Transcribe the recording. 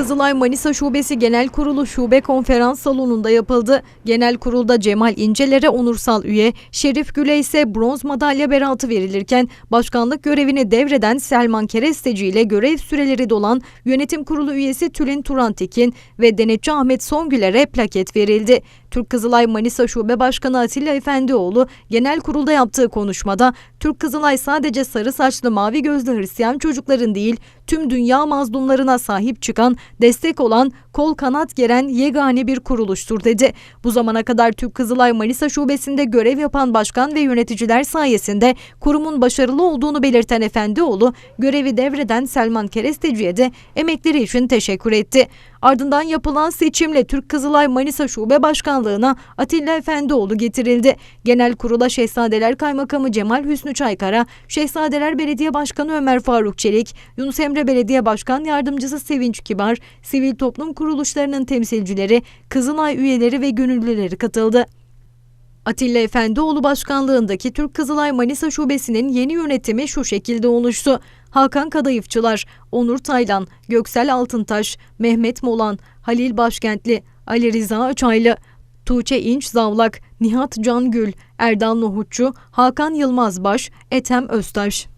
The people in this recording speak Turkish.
Kızılay Manisa Şubesi Genel Kurulu Şube Konferans Salonu'nda yapıldı. Genel Kurulda Cemal İnceler'e onursal üye, Şerif Gül'e ise bronz madalya beratı verilirken başkanlık görevini devreden Selman Keresteci ile görev süreleri dolan Yönetim Kurulu üyesi Tülin Turantekin ve denetçi Ahmet Songüler'e plaket verildi. Türk Kızılay Manisa Şube Başkanı Atilla Efendioğlu genel kurulda yaptığı konuşmada Türk Kızılay sadece sarı saçlı mavi gözlü Hristiyan çocukların değil tüm dünya mazlumlarına sahip çıkan, destek olan, kol kanat geren yegane bir kuruluştur dedi. Bu zamana kadar Türk Kızılay Manisa Şubesi'nde görev yapan başkan ve yöneticiler sayesinde kurumun başarılı olduğunu belirten Efendioğlu, görevi devreden Selman Keresteci'ye de emekleri için teşekkür etti. Ardından yapılan seçimle Türk Kızılay Manisa Şube Başkanlığı'na Atilla Efendioğlu getirildi. Genel kurula Şehzadeler Kaymakamı Cemal Hüsnü Çaykara, Şehzadeler Belediye Başkanı Ömer Faruk Çelik, Yunus Emre Belediye Başkan Yardımcısı Sevinç Kibar, sivil toplum kuruluşlarının temsilcileri, Kızılay üyeleri ve gönüllüleri katıldı. Atilla Efendioğlu başkanlığındaki Türk Kızılay Manisa Şubesi'nin yeni yönetimi şu şekilde oluştu. Hakan Kadayıfçılar, Onur Taylan, Göksel Altıntaş, Mehmet Molan, Halil Başkentli, Ali Rıza Öçaylı, Tuğçe İnç Zavlak, Nihat Cangül, Erdal Nohutçu, Hakan Yılmazbaş, Ethem Öztaş.